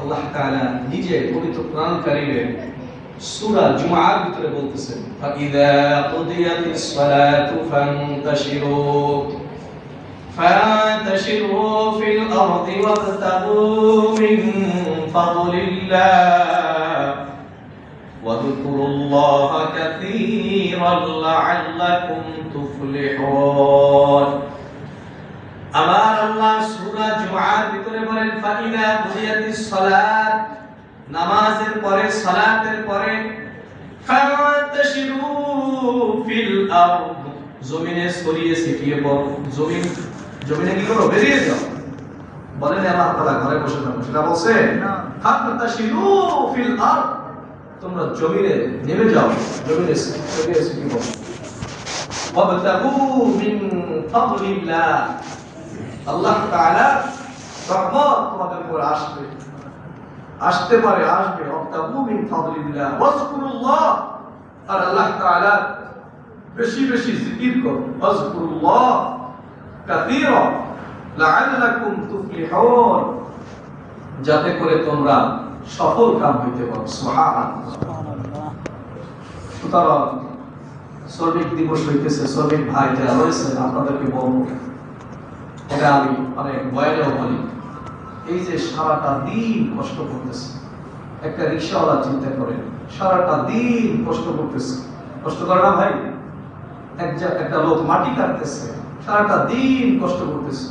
আল্লাহ তাআলা নিজে পবিত্র কোরআন কারীমে সূরা জুমআর ভিতরে বলতেছেন ফাইদা কুদিয়াতিস সালাতু ফান্তাশিরু فانتشروا في الأرض وابتغوا من فضل الله واذكروا الله كثيرا لعلكم تفلحون আবার আল্লাহ সূরা জুমার ভিতরে বলেন ফাইদা বুঝিয়াতিস সালাত নামাজের পরে সালাতের পরে ফান্তাশিরু ফিল আরদ জমিনে ছড়িয়ে ছিটিয়ে পড়ো জমিন জমিনে কি করো বেরিয়ে যাও বলেন আল্লাহ তাআলা ঘরে বসে থাকো সেটা বলছে না। ফান্তাশিরু ফিল আরদ তোমরা জমিনে নেমে যাও জমিনে ছড়িয়ে ছিটিয়ে পড়ো وابتغوا من فضل الله আল্লাহ তাআলা রহমত তোমাদের উপর আসবে। আসতে পারে, আসবে। ওয়াবতাগু মিন ফাদলিল্লাহ ওয়াজকুরুল্লাহ। আর আল্লাহ তাআলা বেশি বেশি জিকির করো ওয়াজকুরুল্লাহ। কাসীরা। লাআল্লাকুম তুফলিহুন। যাতে করে তোমরা সফল কাম হইতে পারো। সুবহানাল্লাহ। সুতরাং শ্রমিক দিবস হইতেছে। শ্রমিক ভাই যারা রয়েছেন, আপনাদেরকে বলব। এটা আমি অনেক বয়ানেও বলি। এই যে সারাটা দিন কষ্ট করতেছে, একটা রিক্সাওয়ালা চিন্তা করেন সারাটা দিন কষ্ট করতেছে। কষ্ট করে না ভাই? একটা লোক মাটি কাটতেছে, সারাটা দিন কষ্ট করতেছে।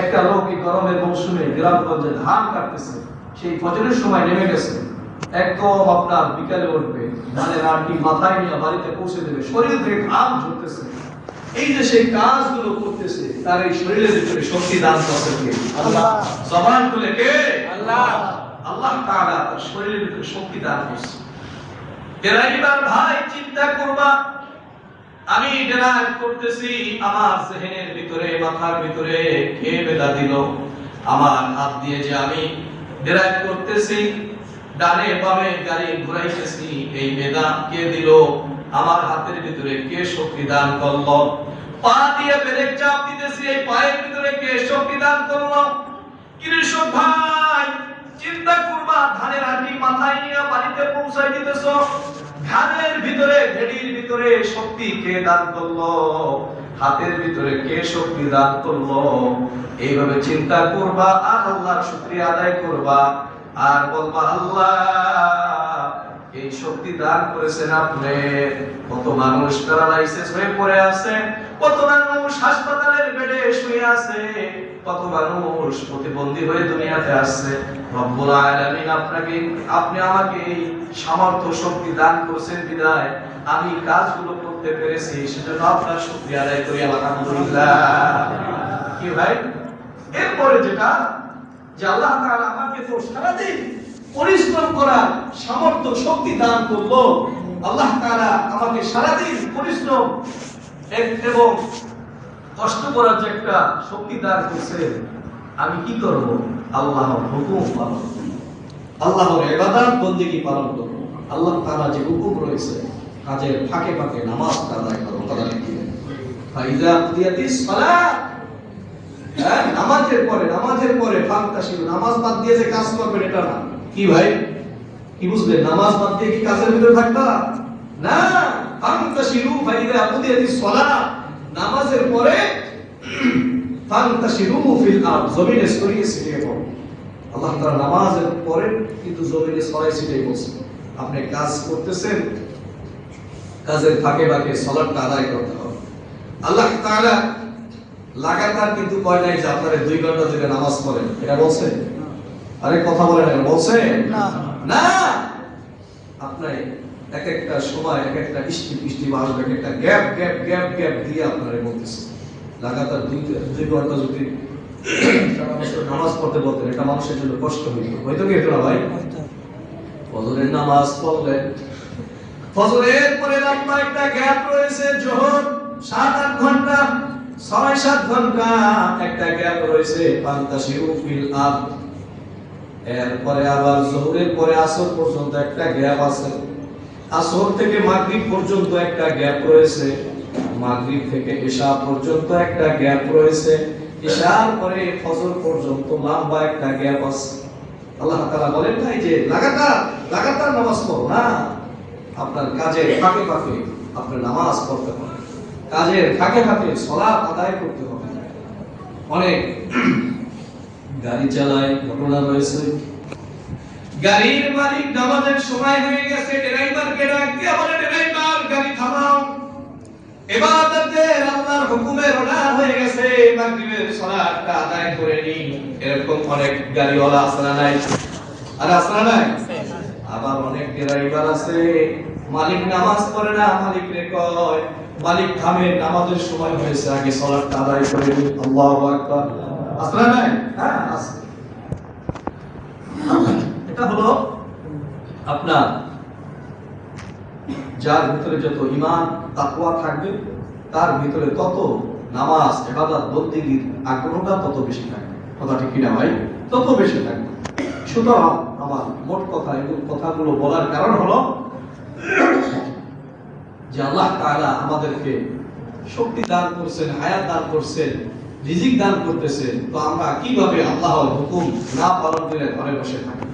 একটা লোক এই গরমের মৌসুমে গ্রামগঞ্জে ধান কাটতেছে, সেই ফজরের সময় নেমে গেছে। একদম আপনার বিকালে উঠবে, ধানের আটি মাথায় নিয়ে বাড়িতে পৌঁছে দেবে, শরীর থেকে ঘাম ঝরতেছে। এই যে সেই কাজগুলো করতেছে তার এই শরীরের ভিতরে শক্তি দান করতে কে আল্লাহ। জবান খুলে কে? আল্লাহ। আল্লাহ তাআলা তার শরীরের ভিতরে শক্তি দান করছে। ড্রাইভার ভাই চিন্তা করবা। আমি ড্রাইভ করতেছি আমার জেহেনের ভিতরে মাথার ভিতরে কে বেদা দিল? আমার হাত দিয়ে যে আমি ড্রাইভ করতেছি ডানে বামে গাড়ি ঘুরাইতেছি এই বেদা কে দিল? আমার হাতের ভিতরে কে শক্তি দান করল? পা দিয়ে ব্রেক চাপ দিতেছি, এই পায়ের ভিতরে কে শক্তি দান করল? কৃষক ভাই, চিন্তা করবা, ধানের আটি মাথায় নিয়ে বাড়িতে পৌঁছাই দিতেছ। ধানের ভিতরে, ভেড়ির ভিতরে শক্তি কে দান করল? হাতের ভিতরে কে শক্তি দান করল? এইভাবে চিন্তা করবা আর আল্লাহর শুকরিয়া আদায় করবা। আর বলবা, আল্লাহ এই শক্তি দান করেছেন আপনি। কত মানুষ প্যারালাইসিস হয়ে পড়ে আছে, কত মানুষ হাসপাতালের বেডে শুয়ে আছে, কত মানুষ প্রতিবন্ধী হয়ে দুনিয়াতে আসছে রব্বুল আলামিন আপনাকে, আপনি আমাকে এই সামর্থ্য শক্তি দান করেছেন বিদায়। আমি কাজগুলো করতে পেরেছি, সেজন্য আপনার শুকরিয়া আদায় করি, আলহামদুলিল্লাহ। কি ভাই? এরপরে যেটা, যে আল্লাহ তাআলা আমাকে তো সারাদিন পরিশ্রম করার সামর্থ্য, শক্তি দান করল আল্লাহ তাআলা আমাকে সারাদিন পরিশ্রম এবং কষ্ট করার যে একটা শক্তি দান করছে, আমি কি করব? আল্লাহর হুকুম পালন আল্লাহর ইবাদত বন্দেগী পালন করব। আল্লাহ তাআলা যে হুকুম রয়েছে, কাজের ফাঁকে ফাঁকে নামাজ আদায় করো কথা হ্যাঁ নামাজের পরে নামাজের পরে ফান্তাশিল নামাজ বাদ দিয়ে যে কাজ করবেন, এটা না। কি ভাই? কি বুঝলেন? নামাজ বাদ দিয়ে কি কাজের ভিতরে থাকবা? না ফান্তাশিলু ফাইদা কুদিয়াতিস সালাত নামাজের পরে ফান্তাশিলু ফিল জমিনে ছড়িয়ে ছিটিয়ে পড়ো। আল্লাহ নামাজের পরে কিন্তু জমিনে ছড়িয়ে ছিটিয়ে বলছেন আপনি কাজ করতেছেন, কাজের ফাঁকে ফাঁকে সালাতটা আদায় করতে হবে। আল্লাহ তাআলা লাগাতার কিন্তু কয় নাই যে আপনারা দুই ঘণ্টা ধরে নামাজ পড়েন। এটা বলছে আরে কথা বলেন এটা বলছে? না। না! আপনার এক একটা সময় এক একটা বৃষ্টি বৃষ্টি আসবে এক একটা গ্যাপ গ্যাপ গ্যাপ গ্যাপ দিয়ে আপনারা বলতেছে। লাগাতার দুই দুই ঘণ্টা যদি সারা বছর নামাজ পড়তে বলতেন এটা মানুষের জন্য কষ্ট হইতো। হয়তো কি? হতো না ভাই? ফজরের নামাজ পড়লেন ফজরের পরে লম্বা একটা গ্যাপ রয়েছে জোহর সাত আট ঘণ্টা ছয় সাত ঘণ্টা একটা গ্যাপ রয়েছে পান্তাশিরু ফিল আব এরপরে আবার জোহরের পরে আসর পর্যন্ত একটা গ্যাপ আছে। আসর থেকে মাগরিব পর্যন্ত একটা গ্যাপ রয়েছে। মাগরিব থেকে ঈশা পর্যন্ত একটা গ্যাপ রয়েছে। ঈশার পরে ফজর পর্যন্ত লম্বা একটা গ্যাপ আছে। আল্লাহ তাআলা বলেন নাই যে লাগাতার লাগাতার নামাজ পড়ো না। আপনার কাজের ফাঁকে ফাঁকে আপনার নামাজ পড়তে পারেন কাজের ফাঁকে ফাঁকে সলাপ আদায় করতে হবে। অনেক গাড়ি চালায়, ঘটনা রয়েছে। গাড়ির মালিক নামাজের সময় হয়ে গেছে ড্রাইভারকে ডাক দিয়ে বলে ড্রাইভার, গাড়ি থামাও। ইবাদতের আল্লাহর হুকুমের অর্ডার হয়ে গেছে, মাগরিবের সালাতটা আদায় করে নি এরকম অনেক গাড়িওয়ালা না নাই? আর না নাই? আবার অনেক ড্রাইভার আছে। মালিক নামাজ পড়ে না, মালিক রে কয়, মালিক থামে, নামাজের সময় হয়েছে, আগে সালাতটা আদায় করে নি আল্লাহু আকবার। হ্যাঁ এটা হলো আপনার যার ভিতরে যত ইমান তাকওয়া থাকবে, তার ভিতরে তত নামাজ বন্দেগীর আগ্রহটা তত বেশি থাকবে। কথা ঠিক কিনা ভাই? তত বেশি থাকবে। সুতরাং আমার মোট কথা এবং কথাগুলো বলার কারণ হলো যে আল্লাহ আমাদেরকে শক্তি দান করছেন, হায়াত দান করছেন রিজিক দান করতেছে তো আমরা কীভাবে আল্লাহর হুকুম না পালন করে ঘরে বসে থাকি?